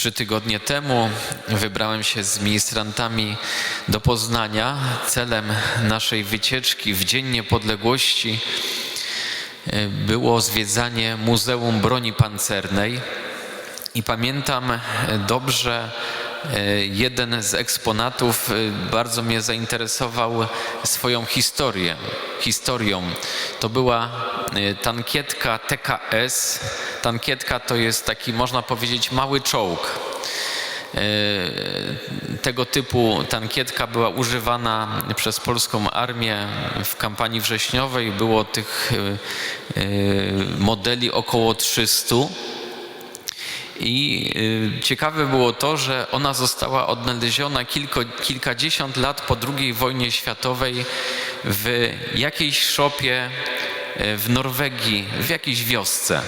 Trzy tygodnie temu wybrałem się z ministrantami do Poznania. Celem naszej wycieczki w Dzień Niepodległości e, było zwiedzanie Muzeum Broni Pancernej. I pamiętam e, dobrze, e, jeden z eksponatów bardzo mnie zainteresował swoją historię, historią. To była tankietka TKS. Tankietka to jest taki, można powiedzieć, mały czołg. E, Tego typu tankietka była używana przez polską armię w kampanii wrześniowej. Było tych e, e, modeli około 300. I ciekawe było to, że ona została odnaleziona kilko, kilkadziesiąt lat po II wojnie światowej w jakiejś szopie w Norwegii, w jakiejś wiosce.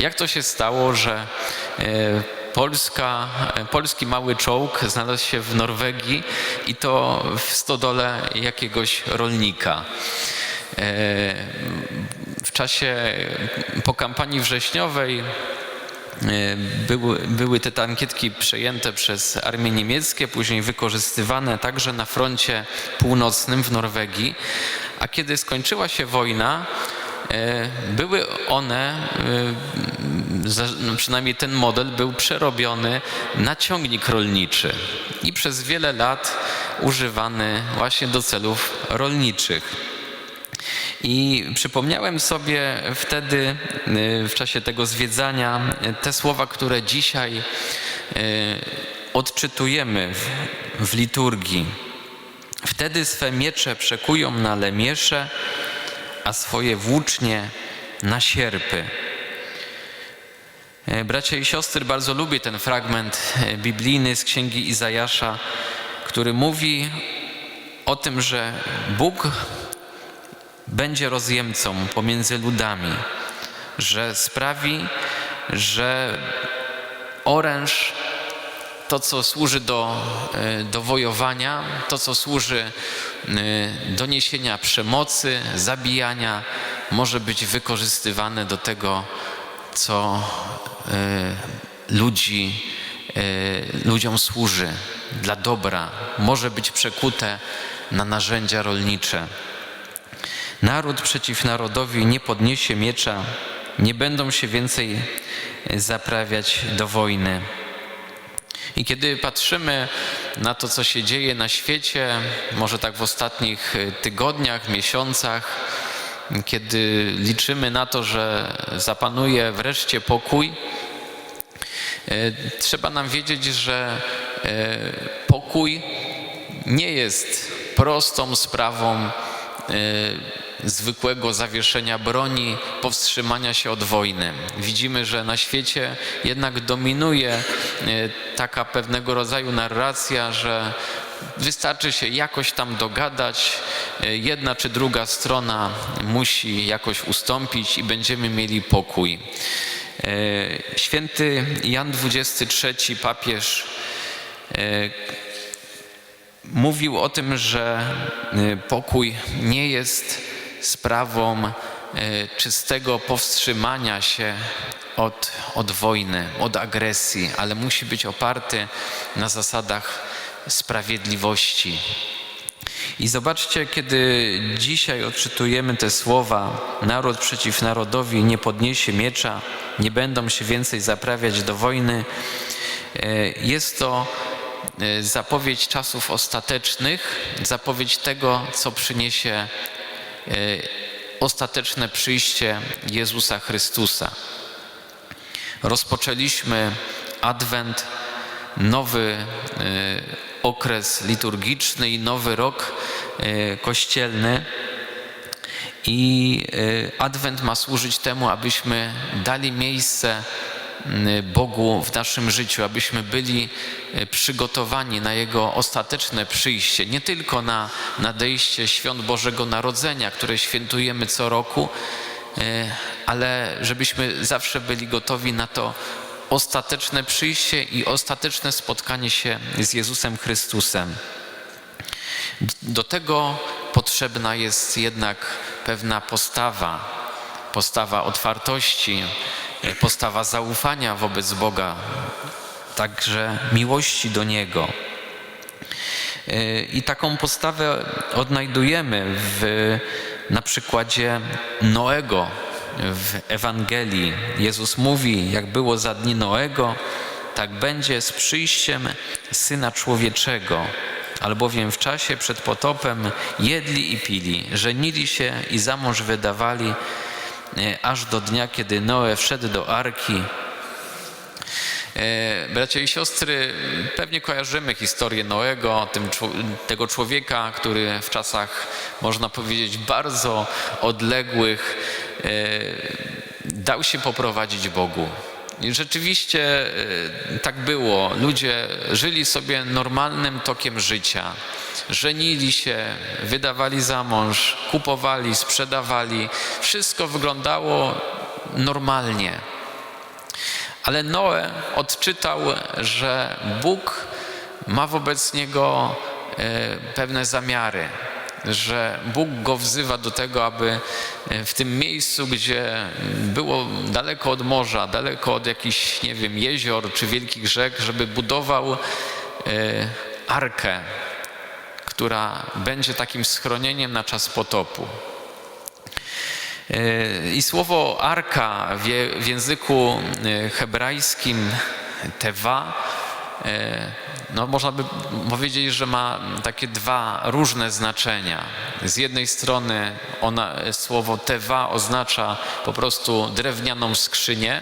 Jak to się stało, że y, Polska, polski mały czołg znalazł się w Norwegii i to w stodole jakiegoś rolnika? W czasie po kampanii wrześniowej były, były te tankietki przejęte przez armie niemieckie, później wykorzystywane także na froncie północnym w Norwegii. A kiedy skończyła się wojna, e, były one, e, no przynajmniej ten model, był przerobiony na ciągnik rolniczy i przez wiele lat używany właśnie do celów rolniczych. I przypomniałem sobie wtedy, y, w czasie tego zwiedzania, te słowa, które dzisiaj odczytujemy w liturgii. Wtedy swe miecze przekują na lemiesze, a swoje włócznie na sierpy. E, Bracia i siostry, bardzo lubię ten fragment e, biblijny z księgi Izajasza, który mówi o tym, że Bóg będzie rozjemcą pomiędzy ludami, że sprawi, że oręż, to co służy do, e, do wojowania, to co służy e, do niesienia przemocy, zabijania, może być wykorzystywane do tego, co e, ludzi, ludziom służy, dla dobra, może być przekute na narzędzia rolnicze. Naród przeciw narodowi nie podniesie miecza, nie będą się więcej zaprawiać do wojny. I kiedy patrzymy na to, co się dzieje na świecie, może tak w ostatnich y, tygodniach, miesiącach, kiedy liczymy na to, że zapanuje wreszcie pokój, y, trzeba nam wiedzieć, że y, pokój nie jest prostą sprawą zwykłego zawieszenia broni, powstrzymania się od wojny. Widzimy, że na świecie jednak dominuje e, taka pewnego rodzaju narracja, że wystarczy się jakoś tam dogadać, e, jedna czy druga strona musi jakoś ustąpić i będziemy mieli pokój. E, Święty Jan XXIII, papież, mówił o tym, że pokój nie jest sprawą y, czystego powstrzymania się od, od wojny, od agresji, ale musi być oparty na zasadach sprawiedliwości. I zobaczcie, kiedy dzisiaj odczytujemy te słowa: Naród przeciw narodowi nie podniesie miecza, nie będą się więcej zaprawiać do wojny. y, Jest to y, zapowiedź czasów ostatecznych, zapowiedź tego, co przyniesie ostateczne przyjście Jezusa Chrystusa. Rozpoczęliśmy Adwent, nowy y, okres liturgiczny i nowy rok y, kościelny. I Adwent ma służyć temu, abyśmy dali miejsce Bogu w naszym życiu, abyśmy byli y, przygotowani na Jego ostateczne przyjście, nie tylko na nadejście świąt Bożego Narodzenia, które świętujemy co roku, y, ale żebyśmy zawsze byli gotowi na to ostateczne przyjście i ostateczne spotkanie się z Jezusem Chrystusem. Do tego potrzebna jest jednak pewna postawa, postawa otwartości, postawa zaufania wobec Boga. także miłości do Niego. I taką postawę odnajdujemy w, na przykładzie Noego w Ewangelii. Jezus mówi, jak było za dni Noego, tak będzie z przyjściem Syna Człowieczego. Albowiem w czasie przed potopem jedli i pili, żenili się i za mąż wydawali, e, aż do dnia, kiedy Noe wszedł do arki. E, bracia i siostry, pewnie kojarzymy historię Noego, tym, tego człowieka, który w czasach, można powiedzieć, bardzo odległych e, dał się poprowadzić Bogu. I rzeczywiście e, tak było. Ludzie żyli sobie normalnym tokiem życia. Żenili się, wydawali za mąż, kupowali, sprzedawali. Wszystko wyglądało normalnie. Ale Noe odczytał, że Bóg ma wobec niego e, pewne zamiary, że Bóg go wzywa do tego, aby e, w tym miejscu, gdzie było daleko od morza, daleko od jakichś, nie wiem, jezior czy wielkich rzek, żeby budował e, arkę, która będzie takim schronieniem na czas potopu. I słowo arka w języku hebrajskim tewa, no można by powiedzieć, że ma takie dwa różne znaczenia. Z jednej strony ona, słowo tewa oznacza po prostu drewnianą skrzynię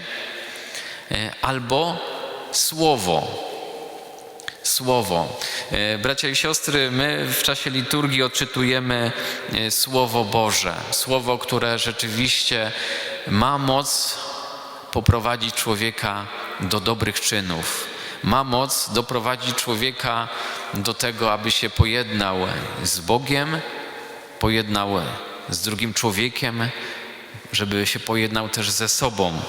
albo słowo, Słowo. Bracia i siostry, my w czasie liturgii odczytujemy Słowo Boże. Słowo, które rzeczywiście ma moc poprowadzić człowieka do dobrych czynów. Ma moc doprowadzić człowieka do tego, aby się pojednał z Bogiem, pojednał z drugim człowiekiem, żeby się pojednał też ze sobą.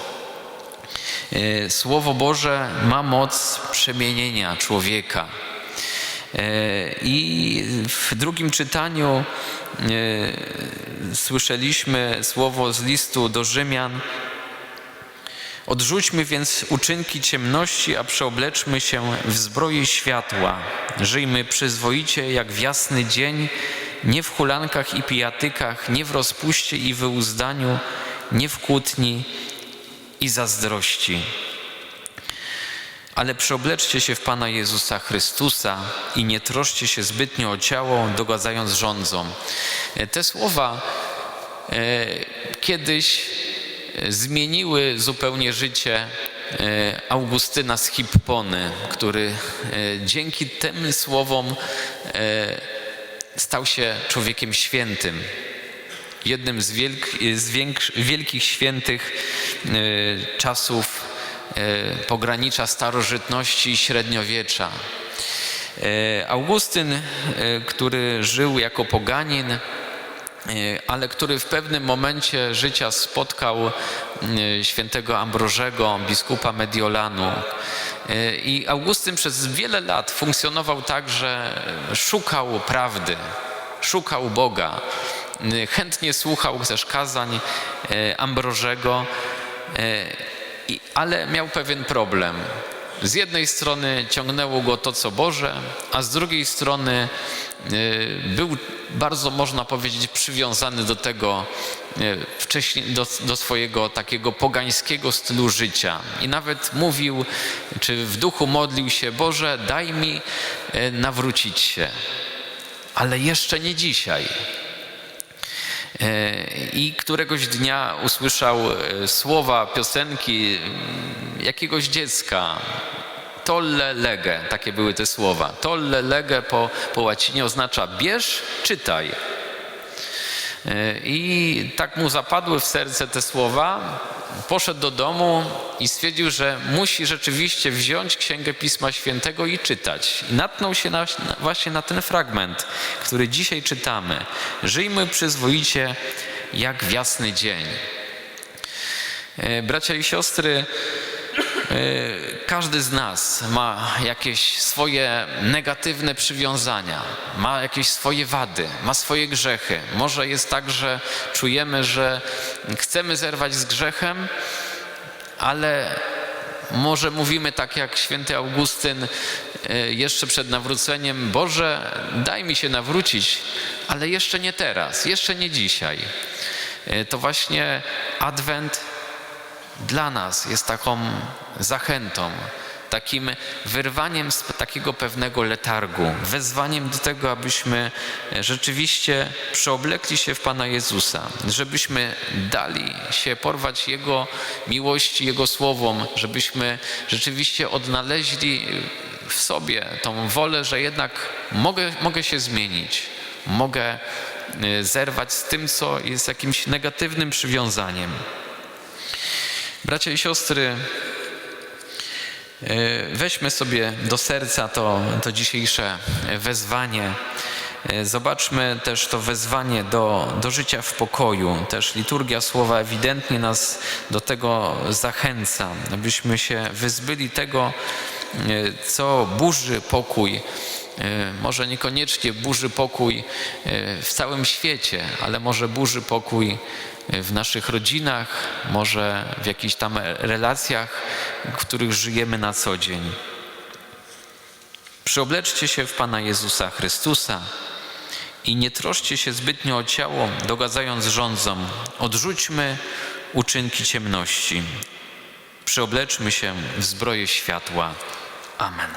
E, Słowo Boże ma moc przemienienia człowieka. E, I w drugim czytaniu e, słyszeliśmy słowo z listu do Rzymian. Odrzućmy więc uczynki ciemności, a przeobleczmy się w zbroję światła. Żyjmy przyzwoicie jak w jasny dzień, nie w hulankach i pijatykach, nie w rozpuście i wyuzdaniu, nie w kłótni i zazdrości. Ale przeobleczcie się w Pana Jezusa Chrystusa i nie troszcie się zbytnio o ciało, dogadzając rządzom. Te słowa e, kiedyś zmieniły zupełnie życie e, Augustyna z Hippony, który e, dzięki tym słowom stał się człowiekiem świętym jednym z, wielk, z wielkich świętych e, czasów e, pogranicza starożytności i średniowiecza. E, Augustyn, który żył jako poganin, ale który w pewnym momencie życia spotkał świętego Ambrożego, biskupa Mediolanu. I Augustyn przez wiele lat funkcjonował tak, że szukał prawdy, szukał Boga. Chętnie słuchał też kazań Ambrożego, ale miał pewien problem. Z jednej strony ciągnęło go to, co Boże, a z drugiej strony był bardzo, można powiedzieć, przywiązany do tego wcześniej, do, do, swojego takiego pogańskiego stylu życia. I nawet mówił, czy w duchu modlił się, Boże, daj mi nawrócić się, ale jeszcze nie dzisiaj. E, I któregoś dnia usłyszał e, słowa piosenki mm, jakiegoś dziecka. Tolle lege, takie były te słowa. Tolle lege po, po łacinie oznacza bierz, czytaj. E, I tak mu zapadły w serce te słowa. Poszedł do domu i stwierdził, że musi rzeczywiście wziąć Księgę Pisma Świętego i czytać. I natknął się na, właśnie na ten fragment, który dzisiaj czytamy. Żyjmy przyzwoicie jak w jasny dzień. E, bracia i siostry, E, każdy z nas ma jakieś swoje negatywne przywiązania, ma jakieś swoje wady, ma swoje grzechy. Może jest tak, że czujemy, że chcemy zerwać z grzechem, ale Może mówimy tak jak święty Augustyn e, jeszcze przed nawróceniem: Boże, daj mi się nawrócić, ale jeszcze nie teraz, jeszcze nie dzisiaj. E, To właśnie Adwent dla nas jest taką zachętą, takim wyrwaniem z takiego pewnego letargu, wezwaniem do tego, abyśmy rzeczywiście przeoblekli się w Pana Jezusa, żebyśmy dali się porwać Jego miłości, Jego słowom, żebyśmy rzeczywiście odnaleźli w sobie tą wolę, że jednak mogę, mogę się zmienić, mogę y, zerwać z tym, co jest jakimś negatywnym przywiązaniem. Bracia i siostry, e, weźmy sobie do serca to, to dzisiejsze wezwanie. E, Zobaczmy też to wezwanie do, do życia w pokoju. Też liturgia słowa ewidentnie nas do tego zachęca, abyśmy się wyzbyli tego, e, co burzy pokój. Może niekoniecznie burzy pokój w całym świecie, ale może burzy pokój w naszych rodzinach, może w jakichś tam relacjach, w których żyjemy na co dzień. Przyobleczcie się w Pana Jezusa Chrystusa i nie troszcie się zbytnio o ciało, dogadzając rządzom. Odrzućmy uczynki ciemności. Przyobleczmy się w zbroję światła. Amen.